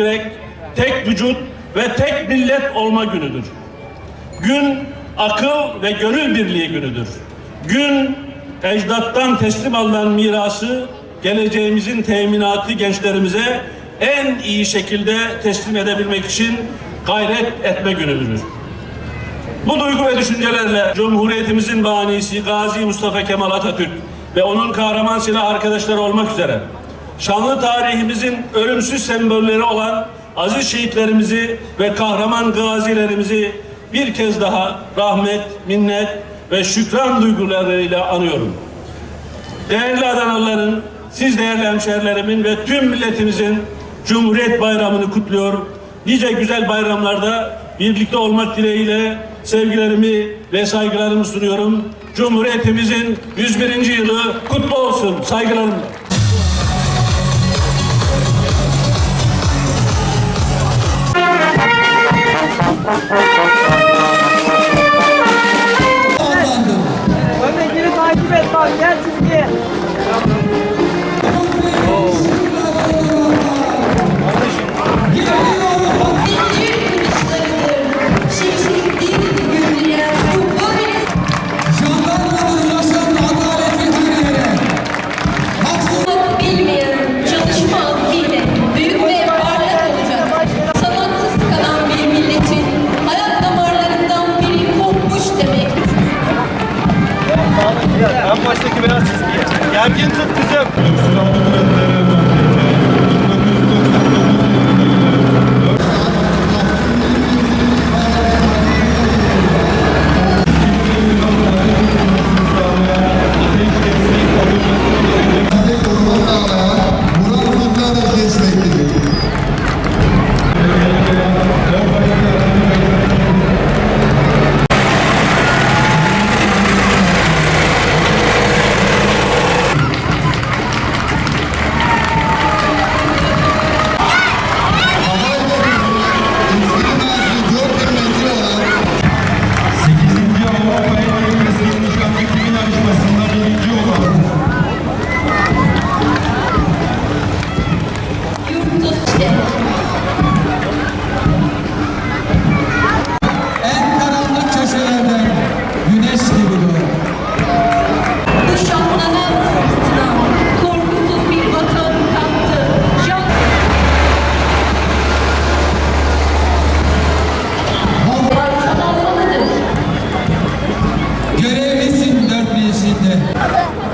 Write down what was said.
yürek, tek vücut ve tek millet olma günüdür. Gün akıl ve gönül birliği günüdür. Gün ecdattan teslim alınan mirası geleceğimizin teminatı gençlerimize en iyi şekilde teslim edebilmek için gayret etme günüdür. Bu duygu ve düşüncelerle Cumhuriyetimizin banisi Gazi Mustafa Kemal Atatürk ve onun kahraman silah arkadaşları olmak üzere şanlı tarihimizin ölümsüz sembolleri olan aziz şehitlerimizi ve kahraman gazilerimizi bir kez daha rahmet, minnet ve şükran duygularıyla anıyorum. Değerli Adanalıların, siz değerli hemşerilerimin ve tüm milletimizin Cumhuriyet Bayramı'nı kutluyor. Nice güzel bayramlarda birlikte olmak dileğiyle sevgilerimi ve saygılarımı sunuyorum. Cumhuriyetimizin 101. yılı kutlu olsun. Saygılarımla. En baştaki beyaz çizgiye. Gergin tut kızım. Okay.